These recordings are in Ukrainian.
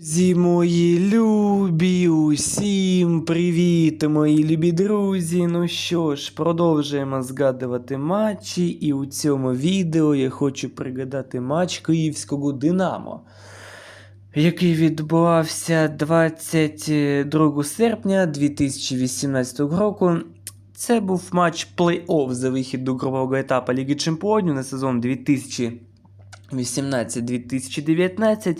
Друзі мої любі, усім привіт, мої любі друзі. Ну що ж, продовжуємо згадувати матчі, і у цьому відео я хочу пригадати матч київського Динамо, який відбувався 22 серпня 2018 року. Це був матч плей-офф за вихід до групового етапу Ліги Чемпіонів на сезон 2018-2019.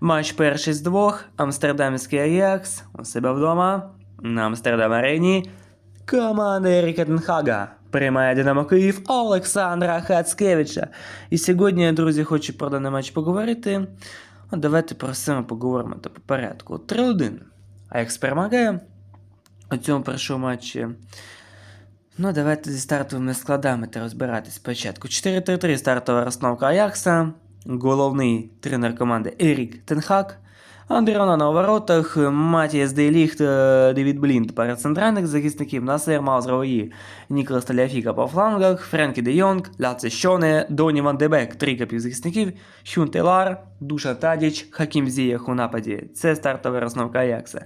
Матч перший з двох. Амстердамський Аякс у себе вдома на Амстердам Арені. Команда Еріка Тенхага приймає Динамо Київ Олександра Хацкевича. І сьогодні, друзі, хочу про даний матч поговорити. Давайте про все ми поговоримо та по порядку. 3-1. Аякс перемагає у цьому першому матчі. Ну, давайте зі стартовими складами та розбиратись спочатку. 4-3-3 стартова розстановка Аякса. Головний тренер команди Ерік Тенхак. Андріона на воротах, Матіас Дейліхт, е, Девід Блінд пара центральних захисників, Насер Маузрової, Ніколас Таляфіка по флангах, Френкі Де Йонг, Ляце Щоне, Доні Ван Дебек, трійка півзахисників, Щун Телар, Душа Тадіч, Хакім Зіях у нападі. Це стартова розновка Аякса.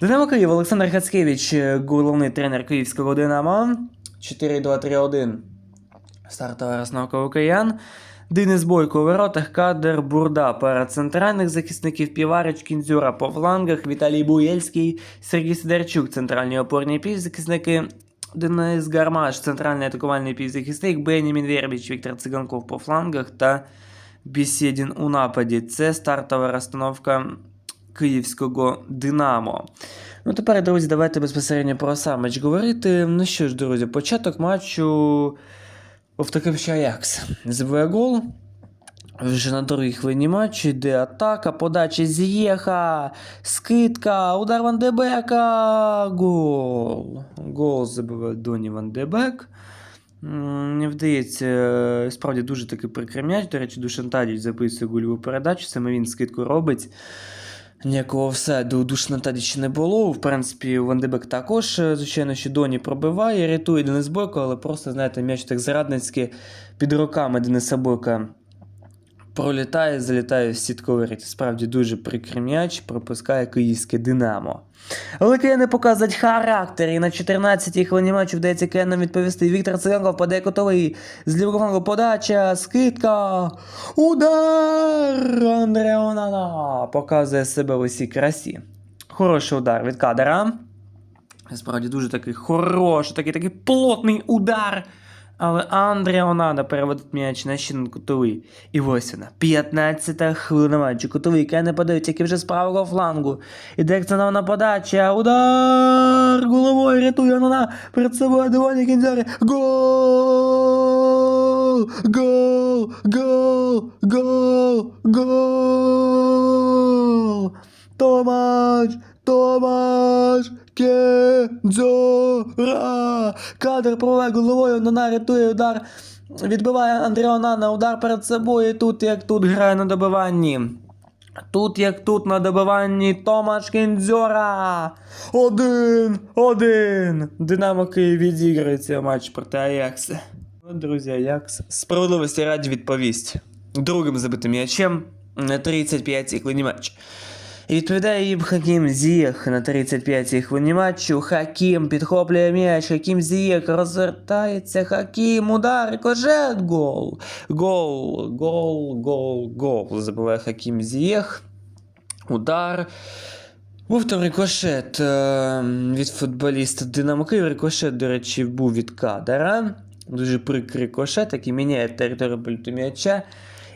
Динамо Київ, Олександр Хацкевич, е, головний тренер київського Динамо. 4-2-3-1. Стартова розновка у киян. Денис Бойко у воротах, Кадр, Бурда, пара центральних захисників, Піварич, Кінзюра по флангах, Віталій Буєльський, Сергій Сидорчук, центральні опорні півзахисники, Денис Гармаш, центральний атакувальний півзахисник, Бенімін Вербіч, Віктор Циганков по флангах та Бісєдін у нападі. Це стартова розстановка київського Динамо. Ну, тепер, друзі, давайте безпосередньо про сам матч говорити. Ну що ж, друзі, початок матчу Повторився Аякс. Забиває гол. Вже на другій хвилині матчу йде атака, подача Зієха, скидка, удар Ван Дебека, гол. Гол забиває Доні Ван Дебек. Мені вдається, е, справді дуже такий прикрий м'яч. До речі, Душан Тадіч записує гольову передачу, саме він скидку робить. Ніякого все до Душана Тадіча не було. В принципі, Вандебек також, е, звичайно, що Доні пробиває, рятує Денис Бойко, але просто, знаєте, м'яч так зрадницьки під руками Дениса Бойка пролітає, залітає в сітковий ряд. Справді дуже прикрий пропускає київське Динамо. Але Кияни показують характер, і на 14-й хвилині матчу вдається Киянам відповісти. Віктор Циганков падає котовий. З лівого флангу подача, скидка, удар! Андре Онана показує себе в усій красі. Хороший удар від кадера. Справді дуже такий хороший, такий такий плотний удар. Але Андрія Онана переводить м'яч на ще на кутовий. І ось вона, 15-та хвилина матчу. Кутовий, яка не подають, який вже з правого флангу. Іде акціонована подача. Удар! Головою рятує Онана. Перед собою Девоні Кінзярі. Гол! Гол! Гол! Гол! Гол! Кензора! Кадр пробиває головою, Онана рятує удар. Відбиває Андрія Онана, удар перед собою. Тут як тут грає на добиванні. Тут як тут на добиванні Томаш Кінзьора. Один, один. Динамо Київ відіграється матч проти Аякса. Ну, друзі, Аякс справедливості раді відповість. Другим забитим м'ячем на 35-й хвилині матчу. І відповідає їм Хакім Зієх на 35-й хвилині матчу. Хакім підхоплює м'яч, Хакім Зієх розвертається, Хакім, удар, кожет, гол. Гол, гол, гол, гол. Забиває Хакім Зієх. Удар. Був там рикошет е, від футболіста Динамо Київ. Рикошет, до речі, був від кадера. Дуже прикрий рикошет, який міняє територію м'яча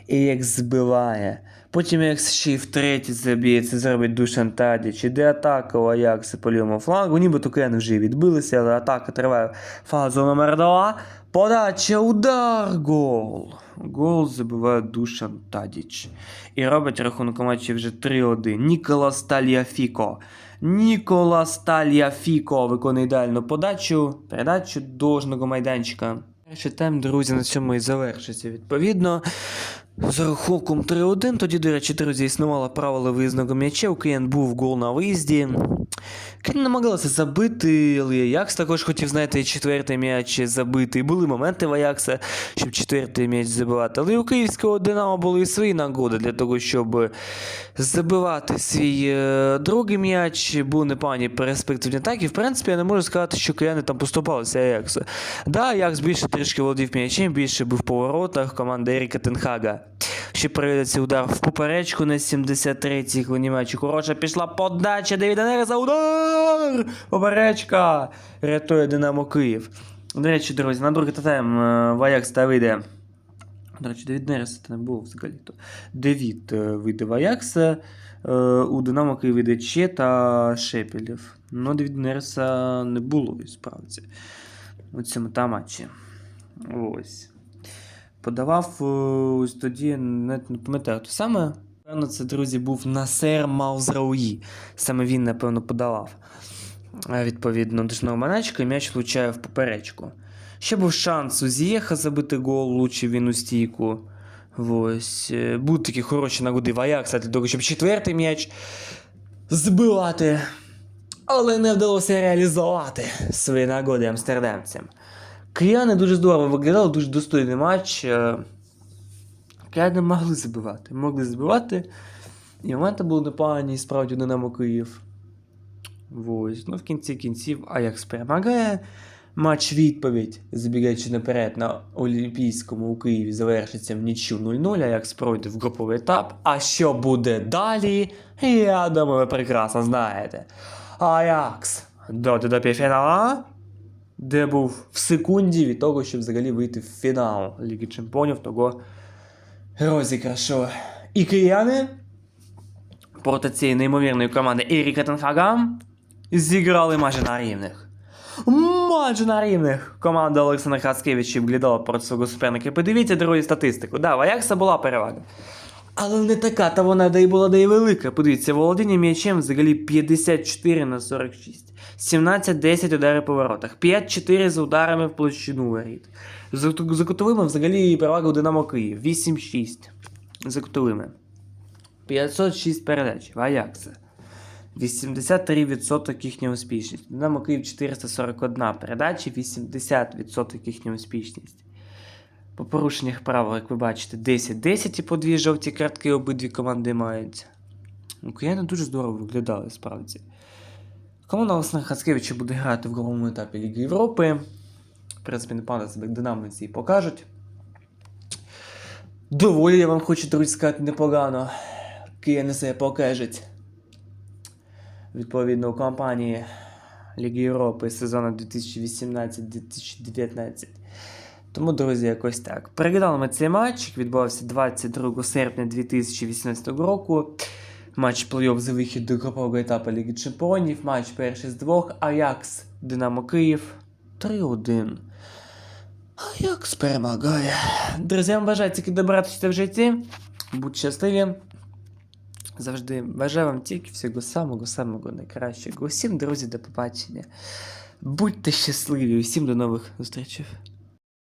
і як збиває. Потім як ще й втретє заб'є, це зробить Душан Тадіч. Іде атака у Аякса по лівому флангу. Нібито Кен вже відбилися, але атака триває фазу номер 2. Подача, удар, гол. Гол забиває Душан Тадіч. І робить рахунок матчі вже 3-1. Ніколас Тальяфіко. Ніколас Тальяфіко виконує ідеальну подачу, передачу до жного майданчика. Перший тайм, друзі, на цьому і завершиться відповідно. З рахунком 3-1. Тоді, до речі, друзі, існувало правило виїзного м'яча. У Киян був гол на виїзді. Київ намагалися забити, але Аякс також хотів, знаєте, четвертий м'яч забити. І були моменти в Аякса, щоб четвертий м'яч забивати. Але і у київського Динамо були і свої нагоди для того, щоб забивати свій е, другий м'яч. Був непогані перспективні атаки. В принципі, я не можу сказати, що кияни там поступалися Аяксу. Да, Аякс більше трішки володів м'ячем, більше був в поворотах команди Еріка Тенхага. Ще проведеться удар в поперечку на 73-й хвилині матчу. Хороша пішла подача Девіда Нереза. Удар! Поперечка! Рятує Динамо Київ. До речі, друзі, на другий тайм е, в Аякс та вийде. До речі, Девід Нерес це не був взагалі. то Девід е, вийде в Аякс. е, У Динамо Київ вийде Че та Шепелєв. Ну, Девід Нереса не було і справді у цьому та матчі. Ось подавав ось тоді, не, пам'ятаю, хто саме. Певно, це, друзі, був Насер Маузрауї. Саме він, напевно, подавав. Е, Відповідно, дошного маначка і м'яч влучає в поперечку. Ще був шанс у Зієха забити гол, влучив він у стійку. Ось. Е, Будуть такі хороші нагоди в Аякса для того, щоб четвертий м'яч збивати. Але не вдалося реалізувати свої нагоди амстердамцям. Кияни дуже здорово виглядали, дуже достойний матч. Кияни могли забивати. Могли забивати. І моменти були непогані, справді Динамо Київ. Ось. Ну, в кінці кінців Аякс перемагає. Матч відповідь, забігаючи наперед на Олімпійському у Києві, завершиться в нічю 0-0. Аякс пройде в груповий етап. А що буде далі? Я думаю, ви прекрасно знаєте. Аякс дойде до півфінала де був в секунді від того, щоб взагалі вийти в фінал Ліги Чемпіонів того розіграшу. І кияни проти цієї неймовірної команди Еріка Тенхага зіграли майже на рівних. Майже на рівних. Команда Олександра Хацкевича глядала проти свого суперника. Подивіться, друзі, статистику. Да, в Аякса була перевага. Але не така, та вона да й була да й велика. Подивіться, володіння м'ячем взагалі 54 на 46. 17-10 ударів по воротах. 5-4 з ударами в площину воріт. За, за кутовими взагалі перевага у Динамо Київ. 8-6 за кутовими. 506 передач в Аякса. 83% їхня успішність. Динамо Київ 441 передачі, 80% їхня успішність. По порушеннях правил, як ви бачите, 10-10 і по дві жовті картки обидві команди мають. Україна дуже здорово виглядали, справді. Команда Олександра Хацкевича буде грати в головному етапі Ліги Європи. В принципі, непогано себе динамиці і покажуть. Доволі я вам хочу, друзі, сказати, непогано. Кияни себе покажуть. Відповідно, у компанії Ліги Європи сезону 2018-2019. Тому, друзі, якось так. Переглядали ми цей матч, відбувався 22 серпня 2018 року. Матч плей-офф за вихід до групового етапу Ліги Чемпіонів. Матч перший з двох. Аякс Динамо Київ 3-1. Аякс перемагає. Друзі, вам бажаю тільки добратися в житті. Будьте щасливі. Завжди бажаю вам тільки всього самого самого найкращого. Усім, друзі, до побачення. Будьте щасливі, усім до нових зустрічей.